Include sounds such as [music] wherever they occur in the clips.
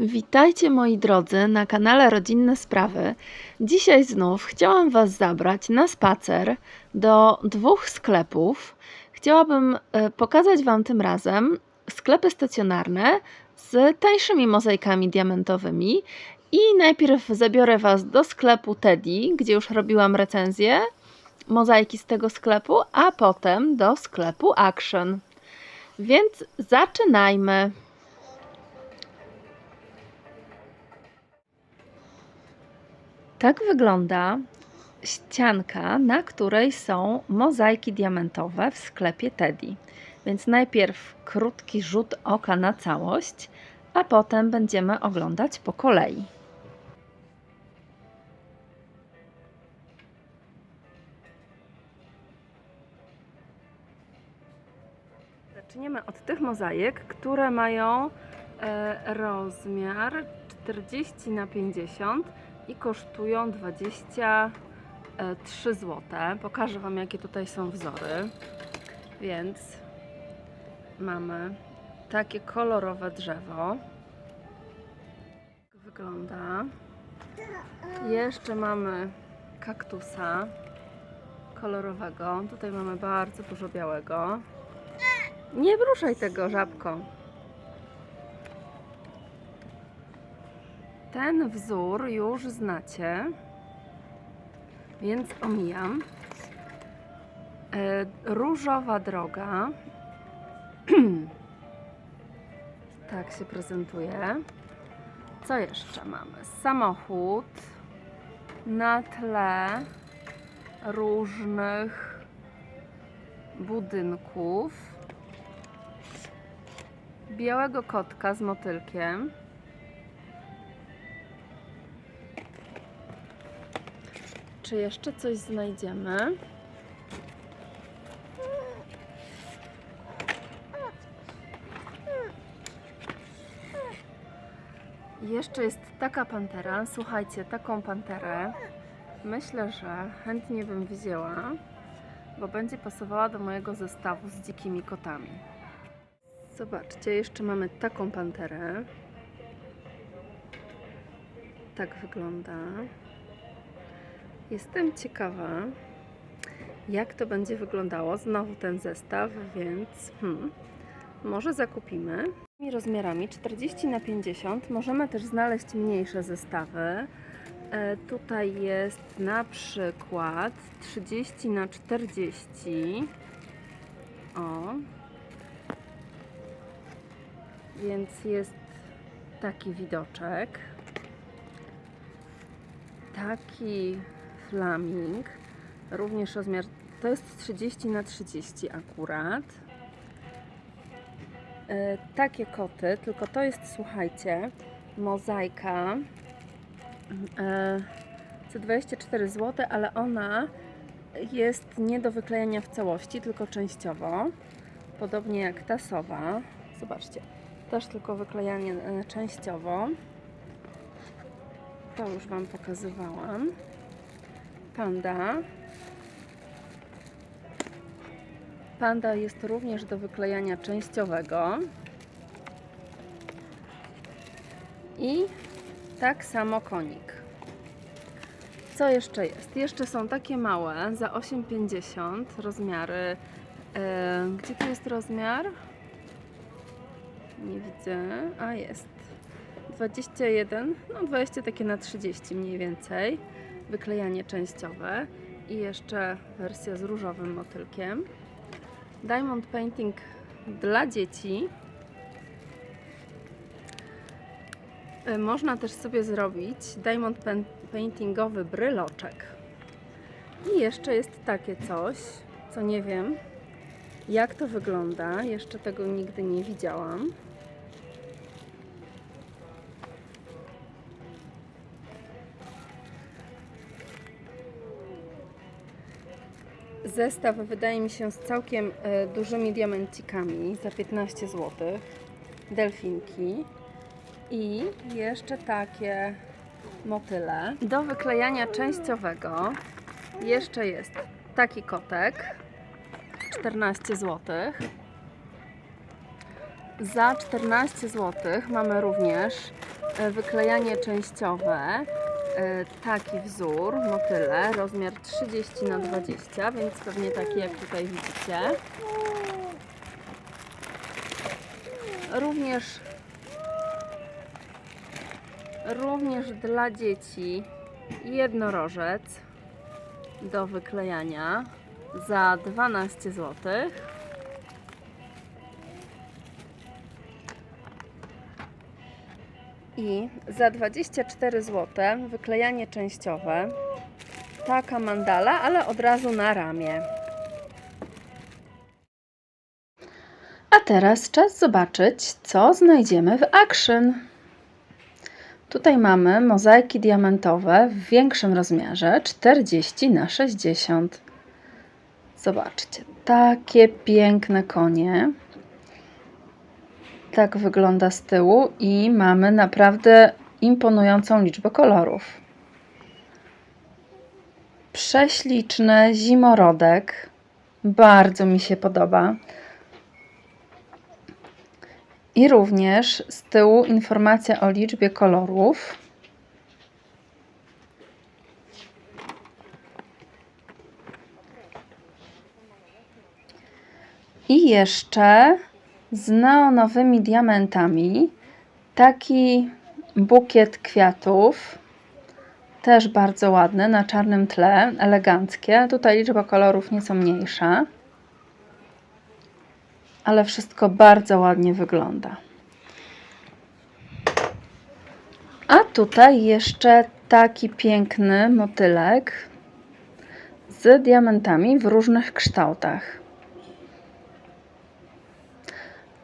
Witajcie moi drodzy na kanale Rodzinne Sprawy. Dzisiaj znów chciałam Was zabrać na spacer do dwóch sklepów. Chciałabym e, pokazać Wam tym razem sklepy stacjonarne z tańszymi mozaikami diamentowymi. I najpierw zabiorę Was do sklepu Teddy, gdzie już robiłam recenzję mozaiki z tego sklepu, a potem do sklepu Action. Więc zaczynajmy. Tak wygląda ścianka, na której są mozaiki diamentowe w sklepie Teddy. Więc najpierw krótki rzut oka na całość, a potem będziemy oglądać po kolei. Zaczniemy od tych mozaik, które mają e, rozmiar 40 na 50 i kosztują 23 zł. Pokażę Wam, jakie tutaj są wzory. Więc mamy takie kolorowe drzewo. Tak wygląda. Jeszcze mamy kaktusa kolorowego. Tutaj mamy bardzo dużo białego. Nie ruszaj tego, żabko. Ten wzór już znacie, więc omijam. E, różowa droga. [clears throat] tak się prezentuje. Co jeszcze mamy? Samochód na tle różnych budynków. Białego kotka z motylkiem. Czy jeszcze coś znajdziemy? Jeszcze jest taka pantera. Słuchajcie, taką panterę myślę, że chętnie bym wzięła, bo będzie pasowała do mojego zestawu z dzikimi kotami. Zobaczcie, jeszcze mamy taką panterę. Tak wygląda. Jestem ciekawa, jak to będzie wyglądało. Znowu ten zestaw, więc hmm, może zakupimy. Rozmiarami 40 na 50 możemy też znaleźć mniejsze zestawy. E, tutaj jest na przykład 30 na 40. O. Więc jest taki widoczek. Taki flaming. Również rozmiar to jest 30 na 30 akurat. E, takie koty, tylko to jest, słuchajcie, mozaika e, za 24 zł, ale ona jest nie do wyklejenia w całości, tylko częściowo. Podobnie jak ta sowa. Zobaczcie, też tylko wyklejanie e, częściowo. To już Wam pokazywałam. Panda. Panda jest również do wyklejania częściowego. I tak samo konik. Co jeszcze jest? Jeszcze są takie małe za 8,50 rozmiary. E, gdzie tu jest rozmiar? Nie widzę. A jest. 21, no 20 takie na 30 mniej więcej. Wyklejanie częściowe i jeszcze wersja z różowym motylkiem. Diamond painting dla dzieci. Y, Można też sobie zrobić diamond paintingowy bryloczek. I jeszcze jest takie coś, co nie wiem jak to wygląda. Jeszcze tego nigdy nie widziałam. Zestaw wydaje mi się z całkiem e, dużymi diamencikami za 15 zł. Delfinki. I jeszcze takie motyle. Do wyklejania częściowego jeszcze jest taki kotek. 14 zł. Za 14 zł mamy również e, wyklejanie częściowe. E, Taki wzór, motyle, rozmiar 30 na 20, więc pewnie taki jak tutaj widzicie. Również również dla dzieci jednorożec do wyklejania za 12 zł. I za 24 zł wyklejanie częściowe. Taka mandala, ale od razu na ramię. A teraz czas zobaczyć, co znajdziemy w Action. Tutaj mamy mozaiki diamentowe w większym rozmiarze 40 na 60. Zobaczcie, takie piękne konie. Tak wygląda z tyłu i mamy naprawdę imponującą liczbę kolorów. Prześliczny zimorodek. Bardzo mi się podoba. I również z tyłu informacja o liczbie kolorów. I jeszcze z neonowymi diamentami taki bukiet kwiatów. Też bardzo ładny, na czarnym tle, eleganckie. Tutaj liczba kolorów nieco mniejsza ale wszystko bardzo ładnie wygląda. A tutaj jeszcze taki piękny motylek z diamentami w różnych kształtach.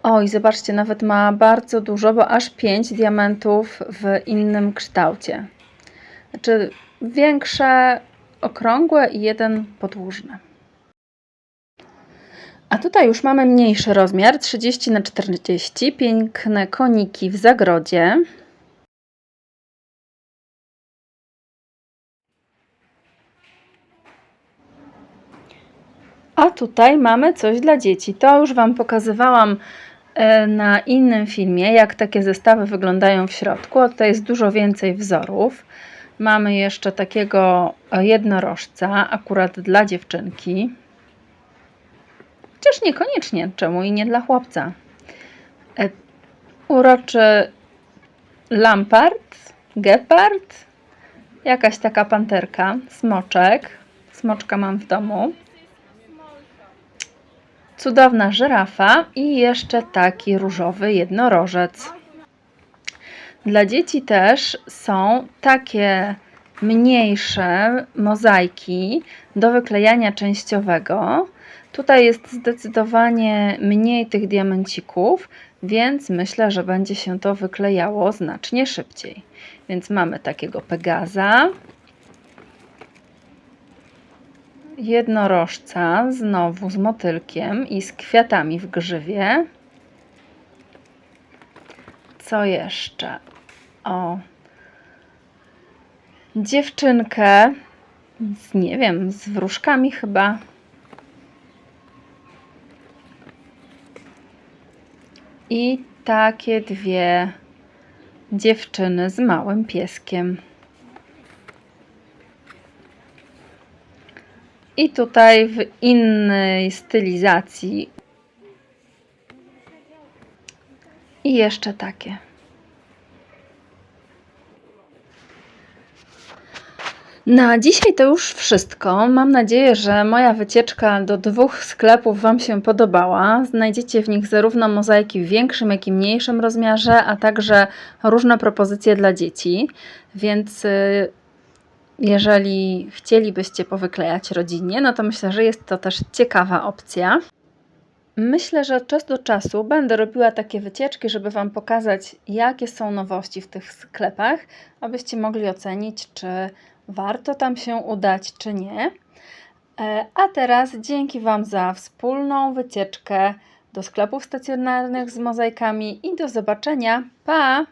Oj, zobaczcie, nawet ma bardzo dużo, bo aż 5 diamentów w innym kształcie. Znaczy większe, okrągłe i jeden podłużny. A tutaj już mamy mniejszy rozmiar 30 na 40 piękne koniki w zagrodzie. A tutaj mamy coś dla dzieci. To już Wam pokazywałam na innym filmie, jak takie zestawy wyglądają w środku. Tutaj jest dużo więcej wzorów. Mamy jeszcze takiego jednorożca, akurat dla dziewczynki. Chociaż niekoniecznie, czemu i nie dla chłopca. E, uroczy lampart, gepard, jakaś taka panterka, smoczek. Smoczka mam w domu. Cudowna żyrafa i jeszcze taki różowy jednorożec. Dla dzieci też są takie mniejsze mozaiki do wyklejania częściowego. Tutaj jest zdecydowanie mniej tych diamencików, więc myślę, że będzie się to wyklejało znacznie szybciej. Więc mamy takiego Pegaza, jednorożca, znowu z motylkiem i z kwiatami w grzywie. Co jeszcze? O, dziewczynkę z, nie wiem, z wróżkami chyba. I takie dwie dziewczyny z małym pieskiem. I tutaj w innej stylizacji. I jeszcze takie. Na dzisiaj to już wszystko. Mam nadzieję, że moja wycieczka do dwóch sklepów Wam się podobała. Znajdziecie w nich zarówno mozaiki w większym, jak i mniejszym rozmiarze, a także różne propozycje dla dzieci. Więc y, jeżeli chcielibyście powyklejać rodzinnie, no to myślę, że jest to też ciekawa opcja. Myślę, że od czasu do czasu będę robiła takie wycieczki, żeby Wam pokazać, jakie są nowości w tych sklepach, abyście mogli ocenić, czy warto tam się udać, czy nie. E, a teraz dzięki Wam za wspólną wycieczkę do sklepów stacjonarnych z mozaikami i do zobaczenia. Pa!